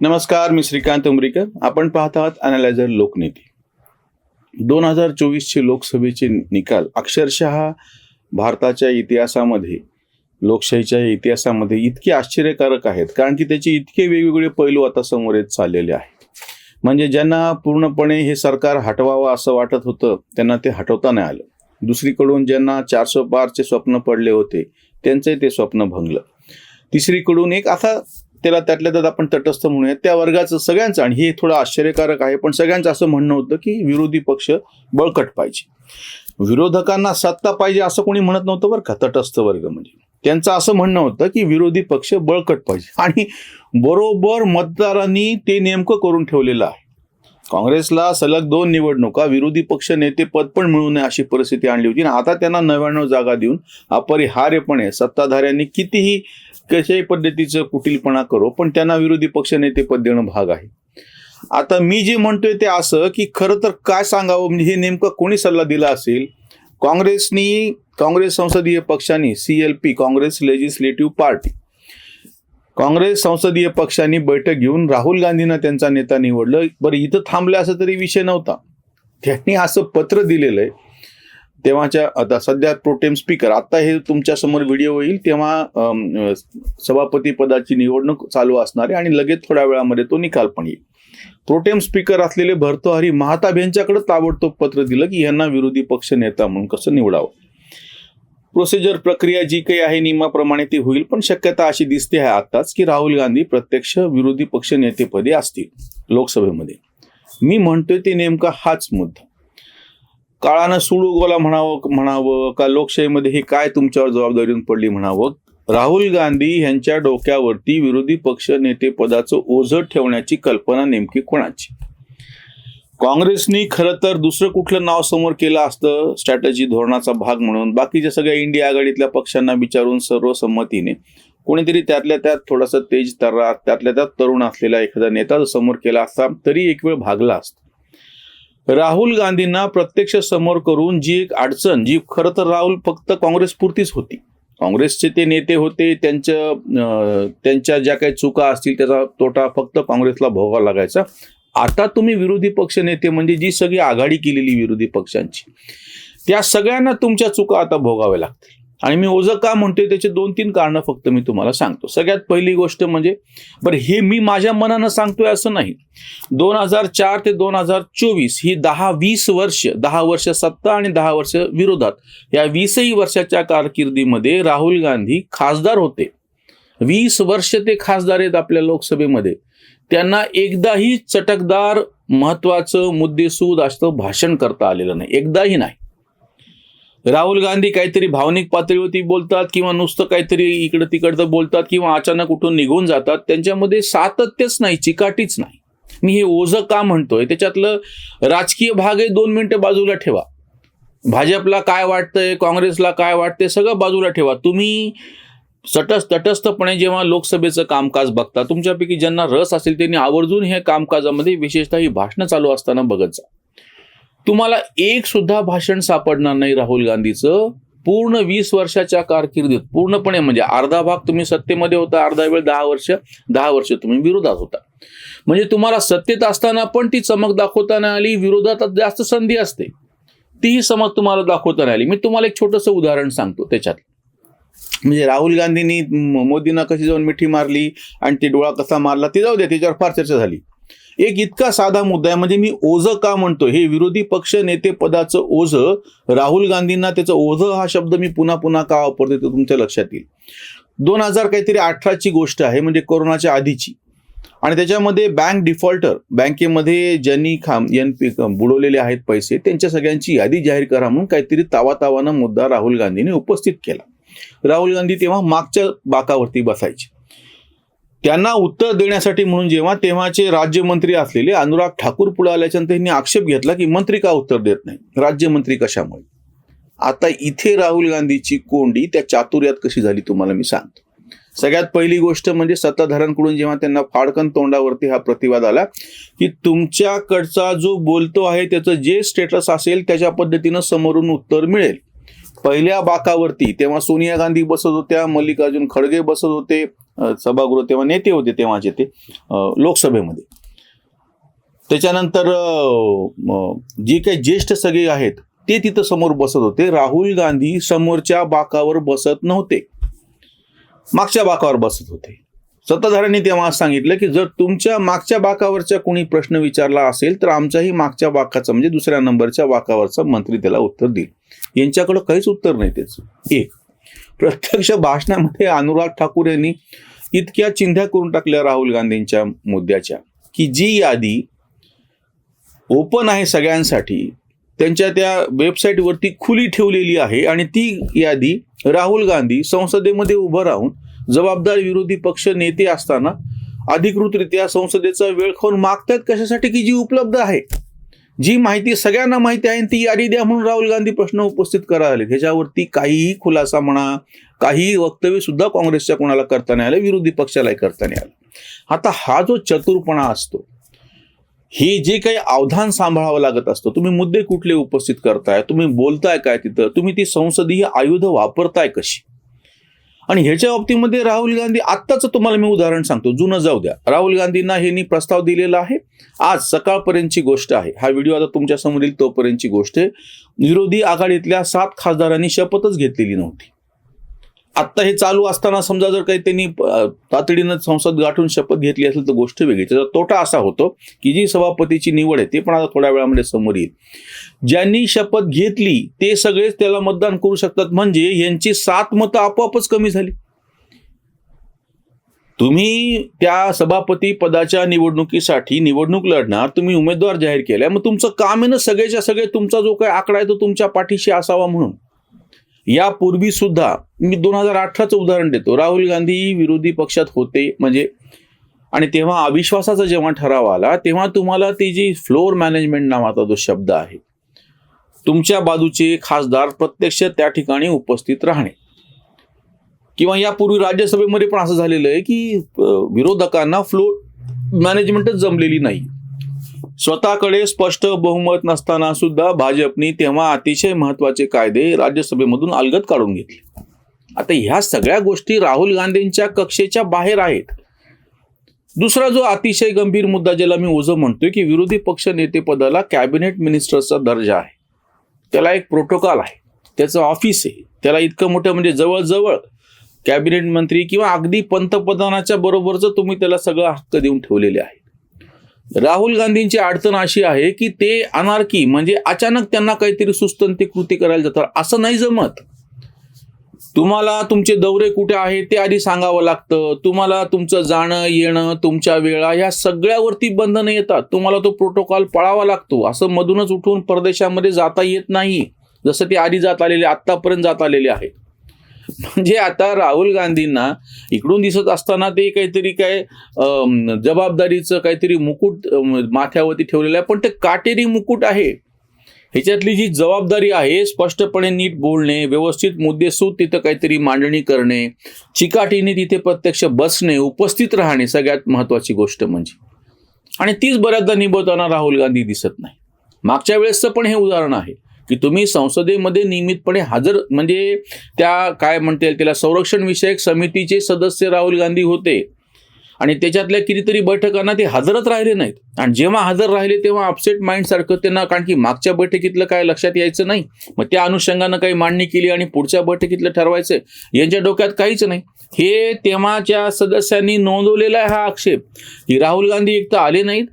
नमस्कार मी श्रीकांत उमरीकर. आपण पाहत आहात अनालायझर लोकनीती. दोन हजार चोवीसचे लोकसभेचे निकाल अक्षरशः भारताच्या इतिहासामध्ये लोकशाहीच्या इतिहासामध्ये इतके आश्चर्यकारक आहेत कारण की त्याचे इतके वेगवेगळे पैलू आता समोर येत चाललेले आहेत. म्हणजे ज्यांना पूर्णपणे हे सरकार हटवावं असं वाटत होतं त्यांना ते हटवता नाही आलं. दुसरीकडून ज्यांना चारशे पारचे स्वप्न पडले होते त्यांचंही ते स्वप्न भंगलं. तिसरीकडून एक असा त्याला त्यातल्या त्यात आपण तटस्थ म्हणूया. त्या वर्गाचं सगळ्यांचं आणि हे थोडं आश्चर्यकारक आहे पण सगळ्यांचं असं म्हणणं होतं की विरोधी पक्ष बळकट पाहिजे. विरोधकांना सत्ता पाहिजे असं कोणी म्हणत नव्हतं बरं का तटस्थ वर्ग म्हणजे. त्यांचं असं म्हणणं होतं की विरोधी पक्ष बळकट पाहिजे. आणि बरोबर मतदारांनी ते नेमकं करून ठेवलेलं आहे. काँग्रेसला सलग दोन निवडणुका विरोधी पक्ष नेते पद पण मिळू नये अशी परिस्थिती आणली होती. आणि आता त्यांना नव्याण्णव जागा देऊन अपरिहार्यपणे सत्ताधाऱ्यांनी कितीही कशाही पद्धतीचं कुटीलपणा करो पण त्यांना विरोधी पक्ष नेते पद देणं भाग आहे. आता मी जे म्हणतोय ते असं की खरं तर काय सांगावं म्हणजे हे नेमकं कोणी सल्ला दिला असेल? काँग्रेसनी काँग्रेस संसदीय पक्षाने C L P Congress legislative party Congress संसदीय पक्षांनी बैठक घेऊन राहुल गांधींना त्यांचा नेता निवडलं. बरं इथं थांबलं असं तरी विषय नव्हता. त्यांनी असं पत्र दिलेलं आहे. तेव्हाच्या आता सध्या प्रोटेम स्पीकर आता हे तुमच्यासमोर व्हिडिओ येईल तेव्हा सभापती पदाची निवडणूक चालू असणार आहे आणि लगेच थोड्या वेळामध्ये तो निकाल पण येईल. प्रोटेम स्पीकर असलेले भरतोहरी महाताब यांच्याकडे ताबडतोब पत्र दिलं की यांना विरोधी पक्ष नेता म्हणून कसं निवडावं? प्रोसिजर प्रक्रिया जी काही आहे नियमाप्रमाणे ती होईल पण शक्यता अशी दिसते आहे आताच की राहुल गांधी प्रत्यक्ष विरोधी पक्ष नेतेपदी असतील लोकसभेमध्ये. मी म्हणतोय ते नेमका हाच मुद्दा. काळानं सुळू म्हणावं म्हणावं का लोकशाहीमध्ये हे काय तुमच्यावर जबाबदारी पडली म्हणावं? राहुल गांधी यांच्या डोक्यावरती विरोधी पक्ष नेते पदाचं ओझं ठेवण्याची कल्पना नेमकी कोणाची? काँग्रेसनी खरं तर दुसरं कुठलं नाव समोर केलं असतं? स्ट्रॅटजी धोरणाचा भाग म्हणून. बाकीच्या सगळ्या इंडिया आघाडीतल्या पक्षांना विचारून सर्वसंमतीने कोणीतरी त्यातल्या त्यात थोडासा तेज तर्रा त्यातल्या त्यात तरुण असलेला एखादा नेता जर समोर केला असता तरी एक वेळ भागला असता. राहुल गांधींना प्रत्यक्ष समोर करून जी एक अडचण जी खरं तर राहुल फक्त काँग्रेसपुरतीच होती. काँग्रेसचे ते नेते होते त्यांच्या त्यांच्या ज्या काही चुका असतील त्याचा तोटा फक्त काँग्रेसला भोगावा लागायचा. आता तुम्ही विरोधी पक्ष नेते म्हणजे जी सगळी आघाडी केलेली विरोधी पक्षांची त्या सगळ्यांना तुमच्या चुका आता भोगाव्या लागतील. आणि मी ओझं का म्हणतोय त्याचे दोन तीन कारणं फक्त मी तुम्हाला सांगतो. सगळ्यात पहिली गोष्ट म्हणजे बरं हे मी माझ्या मनानं सांगतोय असं नाही. दोन हजार चार ते दोन हजार चोवीस ही दहा वीस वर्ष दहा वर्ष सत्ता आणि दहा वर्ष विरोधात या वीसही वर्षाच्या कारकिर्दीमध्ये राहुल गांधी खासदार होते. वीस वर्ष ते खासदार आहेत आपल्या लोकसभेमध्ये. त्यांना एकदाही चटकदार महत्वाचं मुद्देसूद असतं भाषण करता आलेलं नाही. एकदाही नाही. राहुल गांधी काहीतरी भावनिक पातळीवरती बोलतात किंवा नुसतं काहीतरी इकडं तिकडचं बोलतात किंवा अचानक कुठून निघून जातात त्यांच्यामध्ये सातत्यच नाही चिकाटीच नाही. मी हे ओझं का म्हणतोय? त्याच्यातलं राजकीय भाग आहे दोन मिनिटं बाजूला ठेवा. भाजपला काय वाटतंय काँग्रेसला काय वाटतंय सगळं बाजूला ठेवा. तुम्ही सटस तटस्थपणे जेव्हा लोकसभेचं कामकाज बघता तुमच्यापैकी ज्यांना रस असेल त्यांनी आवर्जून हे कामकाजामध्ये विशेषतः ही भाषणं चालू असताना बघत जा. तुम्हाला एक सुद्धा भाषण सापडणार नाही राहुल गांधीचं. पूर्ण वीस वर्षाच्या कारकिर्दीत पूर्णपणे म्हणजे अर्धा भाग तुम्ही सत्तेमध्ये होता अर्धा वेळ दहा वर्ष दहा वर्ष तुम्ही विरोधात होता. म्हणजे तुम्हाला सत्तेत असताना पण ती चमक दाखवताना आली विरोधात जास्त संधी असते. तीही चमक तुम्हाला दाखवताना आली. मी तुम्हाला एक छोटंसं उदाहरण सांगतो त्याच्यात. म्हणजे राहुल गांधींनी मोदींना कशी जाऊन मिठी मारली आणि ते डोळा कसा मारला ते जाऊ द्या त्याच्यावर फार चर्चा झाली. एक इतका साधा मुद्दा आहे म्हणजे मी ओझं का म्हणतो हे विरोधी पक्ष नेते पदाचं ओझं राहुल गांधींना त्याचं ओझं हा शब्द मी पुन्हा पुन्हा का वापरतो ते तुमच्या लक्षात येईल. दोन हजार काहीतरी अठराची गोष्ट आहे म्हणजे कोरोनाच्या आधीची. आणि त्याच्यामध्ये बँक डिफॉल्टर बँकेमध्ये ज्यांनी खाम एन पी बुडवलेले आहेत पैसे त्यांच्या सगळ्यांची यादी जाहीर करा म्हणून काहीतरी तावातावानं मुद्दा राहुल गांधींनी उपस्थित केला. राहुल गांधी तेव्हा मागच्या बाकावरती बसायचे. त्यांना उत्तर देण्यासाठी म्हणून जेव्हा तेव्हाचे राज्यमंत्री असलेले अनुराग ठाकूर पुढे आल्याच्यानंतर त्यांनी आक्षेप घेतला की मंत्री का उत्तर देत नाही? राज्यमंत्री कशामुळे? आता इथे राहुल गांधीची कोंडी त्या चातुर्यात कशी झाली तुम्हाला मी सांगतो. सगळ्यात पहिली गोष्ट म्हणजे सत्ताधाऱ्यांकडून जेव्हा त्यांना फाडकन तोंडावरती हा प्रतिवाद आला की तुमच्याकडचा जो बोलतो आहे त्याचं जे स्टेटस असेल त्याच्या पद्धतीनं समोरून उत्तर मिळेल. पहिल्या बाकावरती तेव्हा सोनिया गांधी बसत होत्या मल्लिकार्जुन खडगे बसत होते सभागृह तेव्हा नेते होते तेव्हाचे ते लोकसभेमध्ये. त्याच्यानंतर जी काही ज्येष्ठ सगळे आहेत ते तिथं समोर बसत होते. राहुल गांधी समोरच्या बाकावर बसत नव्हते. मागच्या बाकावर बसत होते. सत्ताधाऱ्यांनी तेव्हा सांगितलं की जर तुमच्या मागच्या बाकावरच्या कोणी प्रश्न विचारला असेल तर आमच्याही मागच्या बाकाचा म्हणजे दुसऱ्या नंबरच्या बाकावरचा मंत्री त्याला उत्तर देईल. यांच्याकडं काहीच उत्तर नाही त्याचं. एक. प्रत्यक्ष भाषणामध्ये अनुराग ठाकूर यांनी इतक्या चिंध्या करून टाकल्या राहुल गांधींच्या मुद्द्याच्या की जी यादी ओपन आहे सगळ्यांसाठी त्यांच्या त्या वेबसाईटवरती खुली ठेवलेली आहे आणि ती यादी राहुल गांधी संसदेमध्ये उभं राहून जबाबदार विरोधी पक्ष नेते असताना अधिकृतरित्या संसदेचा वेळ खाऊन मागतात कशासाठी की जी उपलब्ध आहे? जी माहिती सगळ्यांना माहिती आहे आणि ती यादी द्या म्हणून राहुल गांधी प्रश्न उपस्थित करायला ह्याच्यावरती काहीही खुलासा म्हणा काही वक्तव्य सुद्धा काँग्रेसच्या कोणाला करता नाही आलं विरोधी पक्षालाही करता नाही आलं. आता हा जो चतुरपणा असतो हे जे काही अवधान सांभाळावं लागत असतं तुम्ही मुद्दे कुठले उपस्थित करताय तुम्ही बोलताय काय तिथं तुम्ही ती संसदीय आयुध वापरताय कशी? आणि ह्याच्या बाबतीमध्ये राहुल गांधी आत्ताच तुम्हाला मी उदाहरण सांगतो जुनं जाऊ द्या. राहुल गांधींना ह्यांनी प्रस्ताव दिलेला आहे आज सकाळपर्यंतची गोष्ट आहे. हा व्हिडिओ आता तुमच्यासमोर येईल तोपर्यंतची गोष्ट आहे. विरोधी आघाडीतल्या सात खासदारांनी शपथच घेतलेली नव्हती. आत्ता हे चालू असताना समजा जर काही त्यांनी तातडीनं संसद गाठून शपथ घेतली असेल तर गोष्ट वेगळी. त्याचा तोटा असा होतो की जी सभापतीची निवड आहे ती पण आता थोड्या वेळामध्ये समोर येईल. ज्यांनी शपथ घेतली ते सगळेच त्याला मतदान करू शकतात. म्हणजे यांची सात मतं आपोआपच कमी झाली. तुम्ही त्या सभापती पदाच्या निवडणुकीसाठी निवडणूक लढणार तुम्ही उमेदवार जाहीर केलाय मग तुमचं काम आहे ना सगळेच्या सगळे तुमचा जो काही आकडा आहे तो तुमच्या पाठीशी असावा म्हणून. यापूर्वी सुद्धा मी दोन हजार अठराचं उदाहरण देतो. राहुल गांधी विरोधी पक्षात होते म्हणजे आणि तेव्हा अविश्वासाचा जेव्हा ठराव आला तेव्हा तुम्हाला ती जी फ्लोअर मॅनेजमेंट नावाचा जो शब्द आहे तुमच्या बाजूचे खासदार प्रत्यक्ष त्या ठिकाणी उपस्थित राहणे. किंवा यापूर्वी राज्यसभेमध्ये पण असं झालेलं आहे की विरोधकांना फ्लोअर मॅनेजमेंटच जमलेली नाही. स्वतःकडे स्पष्ट बहुमत नसताना सुद्धा भाजपनी तेव्हा अतिशय महत्त्वाचे कायदे राज्यसभेमधून अलगत काढून घेतले. आता ह्या सगळ्या गोष्टी राहुल गांधींच्या कक्षेच्या बाहेर आहेत. दुसरा जो अतिशय गंभीर मुद्दा ज्याला मी ओझं म्हणतोय की विरोधी पक्ष नेतेपदाला कॅबिनेट मिनिस्टरचा दर्जा आहे. त्याला एक प्रोटोकॉल आहे. त्याचं ऑफिस आहे. त्याला इतकं मोठं म्हणजे जवळजवळ कॅबिनेट मंत्री किंवा अगदी पंतप्रधानाच्या बरोबरचं तुम्ही त्याला सगळं हक्क देऊन ठेवलेले आहे. राहुल गांधींची अडचण अशी आहे की ते अनारकी म्हणजे अचानक त्यांना काहीतरी सुस्तन ते कृती करायला जातात असं नाही जमत. तुम्हाला तुमचे दौरे कुठे आहेत ते आधी सांगावं लागतं. तुम्हाला तुमचं जाणं येणं तुमच्या वेळा या सगळ्यावरती बंधनं येतात. तुम्हाला तो प्रोटोकॉल पाळावा लागतो. असं मधूनच उठून परदेशामध्ये जाता येत नाही जसं ते आधी जात आलेले आत्तापर्यंत जात आलेले आहेत. म्हणजे आता राहुल गांधींना इकडून दिसत असताना ते काहीतरी काय जबाबदारीचं काहीतरी मुकुट माथ्यावरती ठेवलेलं आहे. पण ते काटेरी मुकुट आहे. ह्याच्यातली जी जबाबदारी आहे स्पष्टपणे नीट बोलणे व्यवस्थित मुद्देसूद तिथं काहीतरी मांडणी करणे चिकाटीने तिथे प्रत्यक्ष बसणे उपस्थित राहणे सगळ्यात महत्वाची गोष्ट म्हणजे. आणि तीच बऱ्याचदा निभवताना राहुल गांधी दिसत नाही. मागच्या वेळेसचं पण हे उदाहरण आहे. की तुम्ही संसदेमध्ये नियमितपणे हजर म्हणजे त्या काय म्हणता येईल त्याला संरक्षण विषयक समितीचे सदस्य राहुल गांधी होते. आणि त्याच्यातल्या कितीतरी बैठकांना ते हजरच राहिले नाहीत. आणि जेव्हा हजर राहिले तेव्हा अपसेट माइंड सारखं त्यांना कारण की मागच्या बैठकीतलं काय लक्षात यायचं नाही. मग त्या अनुषंगानं काही मांडणी केली आणि पुढच्या बैठकीतलं ठरवायचं. यांच्या डोक्यात काहीच नाही. हे तेव्हाच्या सदस्यांनी नोंदवलेला आहे हा आक्षेप. की राहुल गांधी एक तर आले नाहीत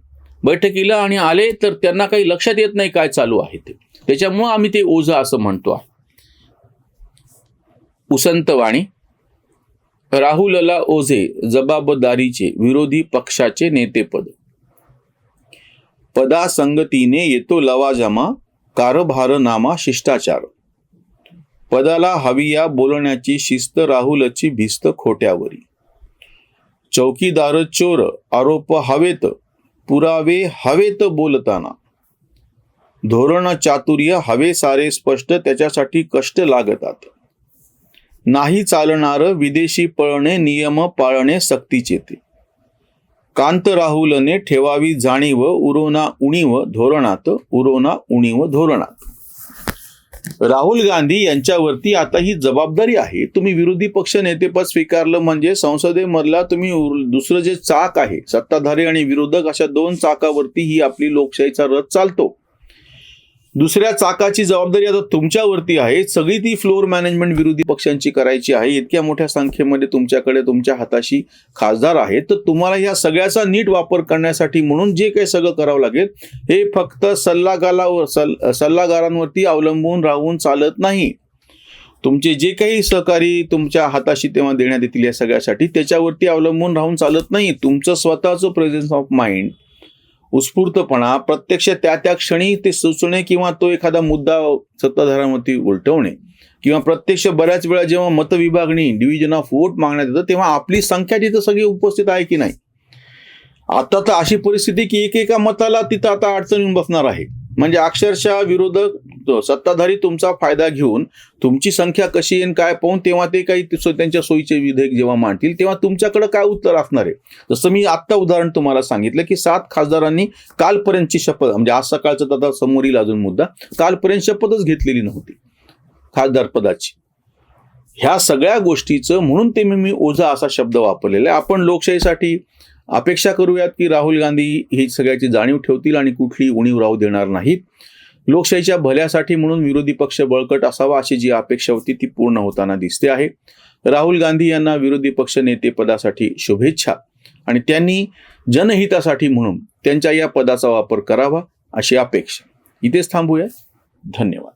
बैठकीला आणि आले तर त्यांना काही लक्षात येत नाही काय चालू आहे ते. त्याच्यामुळं आम्ही ते ओझं असं म्हणतो. उसंतवाणी राहुलला ओझे जबाबदारीचे विरोधी पक्षाचे नेतेपद. पदासंगतीने येतो लवाजमा कारभारनामा शिष्टाचार. पदाला हवी या बोलण्याची शिस्त राहुलची भिस्त खोट्यावरी. चौकीदार चोर आरोप हवेत पुरावे हवेत बोलताना. धोरण चातुर्य हवे सारे स्पष्ट त्याच्यासाठी कष्ट लागतात. नाही चालणार विदेशी पळणे नियम पाळणे सक्तीचे ते. कांत राहुलने ठेवावी जाणीव उरोना उणीव धोरणात उरोना उणीव धोरणात. राहुल गांधी यांच्यावरती आता ही जबाबदारी आहे. तुम्ही विरोधी पक्ष नेतेपद स्वीकारलं म्हणजे संसदेमधला तुम्ही उर- दुसरं जे चाक आहे सत्ताधारी आणि विरोधक अशा दोन चाकावरती ही आपली लोकशाहीचा रथ चालतो. दुसऱ्या चाकाची जबाबदारी आता तुमच्यावरती आहे. सगळी ती फ्लोअर मॅनेजमेंट विरोधी पक्षांची करायची आहे. इतक्या मोठ्या संख्येमध्ये तुमच्याकडे तुमच्या हाताशी खासदार आहेत. तर तुम्हाला या सगळ्याचा नीट वापर करण्यासाठी म्हणून जे काही सगळं करावं लागेल हे फक्त सल्लागारावर सल सल्लागारांवरती अवलंबून राहून चालत नाही. तुमचे जे काही सहकारी तुमच्या हाताशी तेव्हा देण्यात येतील या सगळ्यासाठी त्याच्यावरती अवलंबून राहून चालत नाही. तुमचं स्वतःचं प्रेझेन्स ऑफ माइंड उत्स्फूर्तपणा प्रत्यक्ष त्या त्या क्षणी ते सुचणे किंवा तो एखादा मुद्दा सत्ताधारामध्ये उलटवणे किंवा प्रत्यक्ष बऱ्याच वेळा जेव्हा मतविभागणी डिव्हिजन ऑफ वोट मागण्यात येतं तेव्हा आपली संख्या तिथं सगळी उपस्थित आहे की नाही? आता तर अशी परिस्थिती की एकेका मताला तिथं आता अडचण येऊन बसणार आहे. म्हणजे अक्षरशः विरोधक सत्ताधारी तुमचा फायदा घेऊन तुमची संख्या कशी येईल काय पाहून तेव्हा ते काही त्यांच्या सोयीचे विधेयक जेव्हा मांडतील तेव्हा तुमच्याकडे काय उत्तर असणार आहे? जसं मी आत्ता उदाहरण तुम्हाला सांगितलं की सात खासदारांनी कालपर्यंतची शपथ म्हणजे आज सकाळचा तर आता समोर येईल अजून मुद्दा कालपर्यंत शपथच घेतलेली नव्हती खासदार पदाची. ह्या सगळ्या गोष्टीचं म्हणून ते मी मी ओझा असा शब्द वापरलेला आहे. आपण लोकशाहीसाठी अपेक्षा करूयात की राहुल गांधी ही सगळ्याची जाणीव ठेवतील आणि कुठली उणीव राहू देणार नाहीत. लोकशाहीच्या भल्यासाठी म्हणून विरोधी पक्ष बळकट असावा अशी जी अपेक्षा होती ती पूर्ण होताना दिसते आहे. राहुल गांधी यांना विरोधी पक्ष नेतेपदासाठी शुभेच्छा. आणि त्यांनी जनहितासाठी म्हणून त्यांच्या या पदाचा वापर करावा अशी अपेक्षा. इथेच थांबूया. धन्यवाद.